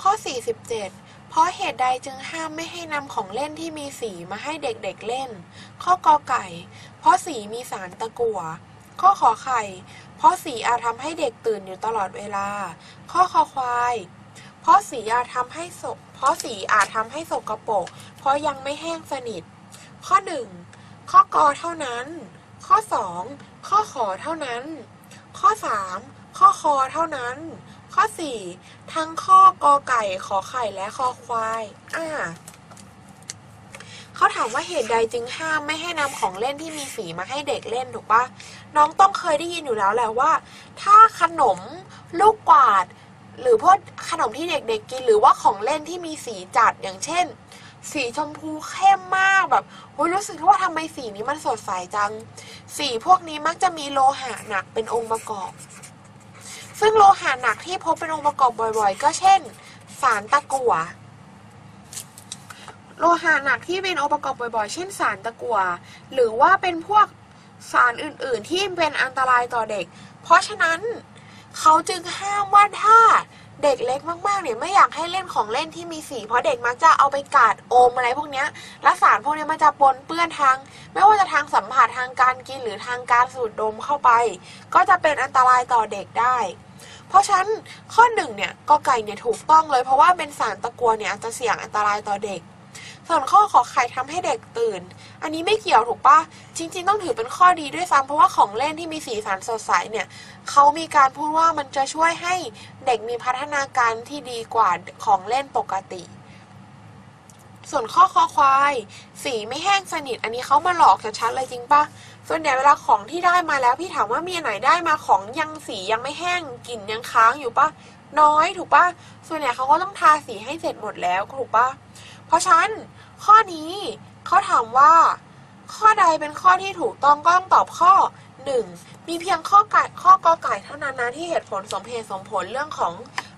ข้อ 47 เพราะเหตุใดจึงห้ามไม่ให้นำของเล่นที่มีสีมาให้เด็กๆเล่น ข้อกอไก่ เพราะสีมีสารตะกั่ว ข้อขอไข่ เพราะสีอาจทำให้เด็กตื่นอยู่ตลอดเวลา ข้อคอควาย เพราะสีอาจทำให้สกเพราะสีอาจทำให้สกปรก เพราะยังไม่แห้งสนิท ข้อ 1 ข้อกอเท่านั้น ข้อ 2 ข้อขอเท่านั้น ข้อ 3 ข้อคอเท่านั้น ข้อ 4 ทั้งข้อกอไก่ขอไข่และคอควายอ่าเขาถามว่าเหตุใดจึงห้ามไม่ให้นำของเล่นที่มีสีมาให้เด็กเล่นถูกปะน้องต้องเคยได้ยินอยู่แล้วแหละว่า ถ้าขนมลูกกวาด หรือพวกขนมที่เด็กๆกิน หรือว่าของเล่นที่มีสีจัดอย่างเช่น สีชมพูเข้มมากแบบโอ้ยรู้สึกว่าทำไมสีนี้มันสดใสจัง สีพวกนี้มักจะมีโลหะหนักเป็นองค์ประกอบ ซึ่งโลหะหนักที่พบเป็นองค์ประกอบบ่อยๆ ก็เช่น สารตะกั่ว โลหะหนักที่เป็นองค์ประกอบบ่อยๆ เช่น สารตะกั่ว หรือว่าเป็นพวกสารอื่นๆ ที่เป็นอันตรายต่อเด็ก เพราะฉะนั้นเขาจึงห้ามว่าถ้าเด็กเล็กมากๆเนี่ยไม่อยากให้เล่นของเล่นที่มีสีเพราะเด็กมักจะเอาไปกาดอมอะไรพวกเนี้ยและสารพวกเนี้ยมันจะปนเปื้อนทาง ไม่ว่าจะทางสัมผัสทางการกินหรือทางการสูดดมเข้าไป ก็จะเป็นอันตรายต่อเด็กได้ เพราะฉะนั้นข้อหนึ่งเนี่ยกอไก่เนี่ยถูกต้องเลย เพราะว่าเป็นสารตะกัวเนี่ยอาจจะเสี่ยงอันตรายต่อเด็ก ส่วนข้อขอไข่ทำให้เด็กตื่น อันนี้ไม่เกี่ยวถูกปะจริง ๆ ต้องถือเป็นข้อดีด้วยซ้ำเพราะว่าของเล่นที่มีสีสันสดใสเนี่ยเขามีการพูดว่ามันจะช่วยให้เด็กมีพัฒนาการที่ดีกว่าของเล่นปกติ ส่วนข้อคอควาย สีไม่แห้งสนิท อันนี้เขามาหลอกชัดๆเลยจริงปะส่วนใหญ่เวลาของที่ได้มาแล้วพี่ถามว่ามีอันไหนได้มาของยังสียังไม่แห้งกลิ่นยังค้างอยู่ปะน้อยถูกปะส่วนใหญ่เขาก็ต้องทาสีให้เสร็จหมดแล้วถูกปะเพราะฉะนั้นข้อนี้เขาถามว่า ข้อใดเป็นข้อที่ถูกต้องก็ต้องตอบข้อ 1. มีเพียงข้อไก่ข้อกอไก่เท่านั้นนะที่เหตุผลสมเหตุสมผลเรื่องของ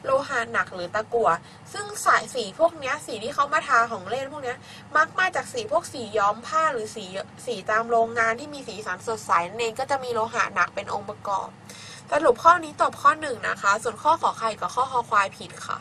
โลหะหนักหรือตะกั่วซึ่งสายสีพวกนี้สีที่เขามาทาของเล่นพวกนี้มักมาจากสีพวกสีย้อมผ้าหรือสีสีตามโรงงานที่มีสีสันสดใสนั่นเองก็จะมีโลหะหนักเป็นองค์ประกอบสรุปข้อนี้ตอบข้อหนึ่งนะคะ ส่วนข้อขอไข่กับข้อคอควายผิดค่ะ